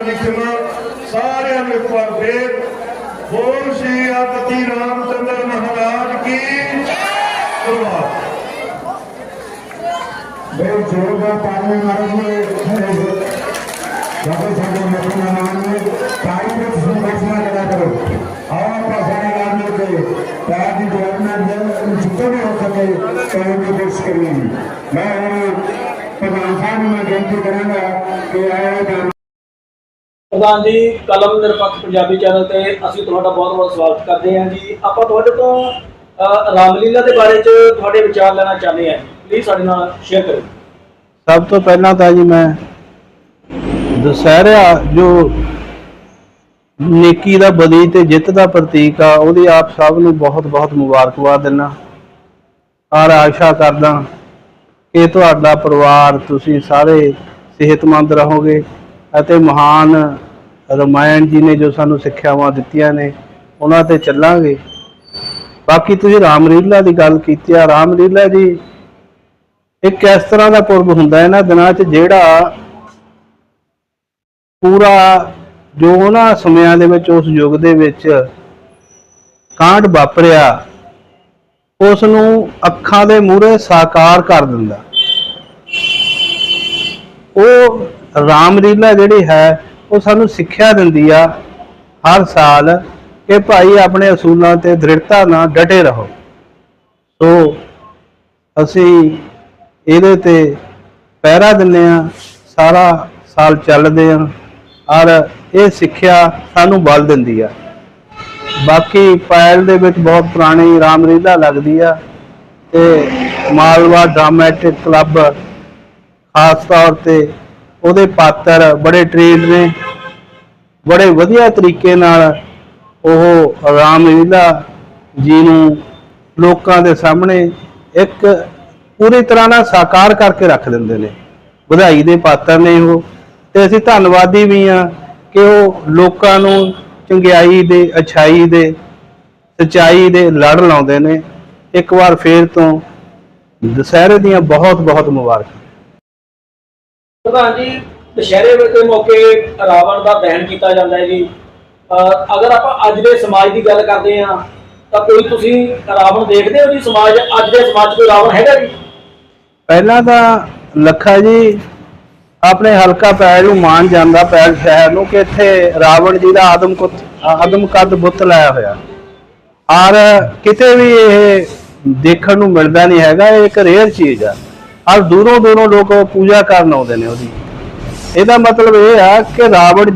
ਲਿਖਣਾ ਸਾਰਿਆਂ ਨੂੰ ਇੱਕ ਵਾਰ ਫੇਰ ਬੋਲ ਸ਼੍ਰੀ ਆਪਤੀ ਰਾਮਚੰਦਰ ਮਹਾਰਾਜ ਕੀ ਜੈ ਮੇਰੇ ਜੋਰ ਦਾ ਪਾਣੀ ਮਾਰਨਗੇ ਜਦੋਂ ਸਾਡੇ ਮੁੱਖ ਮਹਿਮਾਨ ਨੇ ਪਾਣੀ ਦੇ ਸੰਭਾਸ਼ਣਾ ਕਰਾ ਕਰੋ ਆਓ ਆਪਾਂ ਸਾਰੇ ਨਾਲ ਮਿਲ ਕੇ ਪੈਰ ਦੀ ਜੋੜ ਨਾਲ ਜੇ ਜਿੱਥੇ ਵੀ ਹੋ ਸਕੇ ਕਰਨ ਦੀ ਕੋਸ਼ਿਸ਼ ਕਰੀਏ ਮੈਂ ਹੁਣ ਪ੍ਰਧਾਨ ਸਾਹਿਬ ਨੂੰ ਮੈਂ ਬੇਨਤੀ ਕਰਾਂਗਾ ਕਿ ਆਓ ਤਾਂ ਪ੍ਰਧਾਨ ਜੀ, ਕਲਮ ਨਿਰਪੱਖ ਪੰਜਾਬੀ ਚੈਨਲ ਤੇ ਅਸੀਂ ਤੁਹਾਡਾ ਬਹੁਤ-ਬਹੁਤ ਸਵਾਗਤ ਕਰਦੇ ਹਾਂ ਜੀ। ਆਪਾਂ ਤੁਹਾਡੇ ਤੋਂ ਰਾਮਲੀਲਾ ਦੇ ਬਾਰੇ 'ਚ ਤੁਹਾਡੇ ਵਿਚਾਰ ਲੈਣਾ ਚਾਹੁੰਦੇ ਹਾਂ ਪਲੀਜ਼ ਸਾਡੇ ਨਾਲ ਸ਼ੇਅਰ ਕਰੋ। ਸਭ ਤੋਂ ਪਹਿਲਾਂ ਤਾਂ ਜੀ ਮੈਂ ਦੁਸਹਿਰਾ, ਜੋ ਨੇਕੀ ਦਾ ਬਦੀ ਤੇ ਜਿੱਤ ਦਾ ਪ੍ਰਤੀਕ ਆ, ਉਹਦੀ ਆਪ ਸਭ ਨੂੰ ਬਹੁਤ-ਬਹੁਤ ਮੁਬਾਰਕਬਾਦ ਦਿੰਦਾ। ਔਰ ਆਸ਼ਾ ਕਰਦਾ ਕਿ ਤੁਹਾਡਾ ਪਰਿਵਾਰ, ਤੁਸੀਂ ਸਾਰੇ ਸਿਹਤਮੰਦ ਰਹੋਗੇ। ਅਤੇ ਮਹਾਨ ਰਮਾਇਣ ਜੀ ਨੇ ਜੋ ਸਾਨੂੰ ਸਿੱਖਿਆਵਾਂ ਦਿੱਤੀਆਂ ਨੇ, ਉਹਨਾਂ ਤੇ ਚੱਲਾਂਗੇ। ਬਾਕੀ ਤੁਸੀਂ ਰਾਮਲੀਲਾ ਦੀ ਗੱਲ ਕੀਤੀ ਆ, ਰਾਮਲੀਲਾ ਜੀ ਇੱਕ ਇਸ ਤਰ੍ਹਾਂ ਦਾ ਪੁਰਬ ਹੁੰਦਾ ਹੈ ਇਹਨਾਂ ਦਿਨਾਂ 'ਚ ਜਿਹੜਾ ਪੂਰਾ ਜੋ ਉਹਨਾਂ ਸਮਿਆਂ ਦੇ ਵਿੱਚ, ਉਸ ਯੁੱਗ ਦੇ ਵਿੱਚ ਕਾਂਡ ਵਾਪਰਿਆ ਉਸ ਨੂੰ ਅੱਖਾਂ ਦੇ ਮੂਹਰੇ ਸਾਕਾਰ ਕਰ ਦਿੰਦਾ। ਉਹ ਰਾਮਲੀਲਾ ਜਿਹੜੀ ਹੈ, ਉਹ ਸਾਨੂੰ ਸਿੱਖਿਆ ਦਿੰਦੀ ਆ ਹਰ ਸਾਲ ਕਿ ਭਾਈ ਆਪਣੇ ਅਸੂਲਾਂ ਤੇ ਦ੍ਰਿੜਤਾ ਨਾਲ ਡਟੇ ਰਹੋ। ਸੋ ਅਸੀਂ ਇਹਦੇ ਤੇ ਪਹਿਰਾ ਦਿੰਨੇ ਆ ਸਾਰਾ ਸਾਲ ਚੱਲਦੇ ਆ ਔਰ ਇਹ ਸਿੱਖਿਆ ਸਾਨੂੰ ਬਲ ਦਿੰਦੀ ਆ। ਬਾਕੀ ਪਾਇਲ ਦੇ ਵਿੱਚ ਬਹੁਤ ਪੁਰਾਣੀ ਰਾਮਲੀਲਾ ਲੱਗਦੀ ਆ ਤੇ ਮਾਲਵਾ ਡਰਾਮੈਟਿਕ ਕਲੱਬ ਖਾਸ ਤੌਰ ਤੇ ਉਹਦੇ ਪਾਤਰ ਬੜੇ ਟ੍ਰੇਡ ਨੇ, ਬੜੇ ਵਧੀਆ ਤਰੀਕੇ ਨਾਲ ਉਹ ਰਾਮਲੀਲਾ ਜੀ ਨੂੰ ਲੋਕਾਂ ਦੇ ਸਾਹਮਣੇ ਇੱਕ ਪੂਰੀ ਤਰ੍ਹਾਂ ਨਾਲ ਸਾਕਾਰ ਕਰਕੇ ਰੱਖ ਦਿੰਦੇ ਨੇ। ਵਧਾਈ ਦੇ ਪਾਤਰ ਨੇ ਉਹ ਤੇ ਅਸੀਂ ਧੰਨਵਾਦੀ ਵੀ ਆ ਕਿ ਉਹ ਲੋਕਾਂ ਨੂੰ ਚੰਗਿਆਈ ਦੇ, ਅਛਾਈ ਦੇ, ਸਚਾਈ ਦੇ ਲੜ ਲਾਉਂਦੇ ਨੇ। ਇੱਕ ਵਾਰ ਫੇਰ ਤੋਂ ਦੁਸਹਿਰੇ ਦੀਆਂ ਬਹੁਤ ਬਹੁਤ ਮੁਬਾਰਕਾਂ। ਪ੍ਰਧਾਨ ਜੀ ਦੁਸ਼ਹਿਰੇ ਦੇ ਮੌਕੇ ਰਾਵਣ ਦਾ ਦਹਨ ਕੀਤਾ ਜਾਂਦਾ ਹੈ ਜੀ। ਅ, ਅਗਰ ਆਪਾਂ ਅੱਜ ਦੇ ਸਮਾਜ ਦੀ ਗੱਲ ਕਰਦੇ ਹਾਂ ਤਾਂ ਕੋਈ ਤੁਸੀਂ ਰਾਵਣ ਦੇਖਦੇ ਹੋ ਜੀ ਸਮਾਜ ਅੱਜ ਦੇ ਸਮਾਜ 'ਚ ਕੋਈ ਰਾਵਣ ਹੈਗਾ ਜੀ? ਪਹਿਲਾਂ ਤਾਂ ਲੱਖਾ ਜੀ ਆਪਣੇ ਹਲਕਾ ਪੈਰ ਨੂੰ ਮਾਨ ਜਾਂਦਾ ਪੈਰ ਸ਼ਹਿਰ ਨੂੰ ਕਿ ਇੱਥੇ ਰਾਵਣ ਜੀ ਦਾ ਆਦਮ ਕੁੱਤ ਆਦਮ ਕੱਦ ਬੁੱਤ ਲਾਇਆ ਹੋਇਆ। ਔਰ ਕਿਤੇ ਵੀ ਇਹ ਦੇਖਣ ਨੂੰ ਮਿਲਦਾ ਨਹੀਂ ਹੈਗਾ ਇਹ ਇੱਕ ਰੇਅਰ ਚੀਜ਼ ਆ। ਅੱਜ ਦੂਰੋਂ ਦੂਰੋਂ ਲੋਕ ਪੂਜਾ ਕਰਨ ਆਉਂਦੇ ਨੇ ਉਹਦੀ। ਇਹਦਾ ਮਤਲਬ ਇਹ ਆ ਕਿ ਰਾਵਣ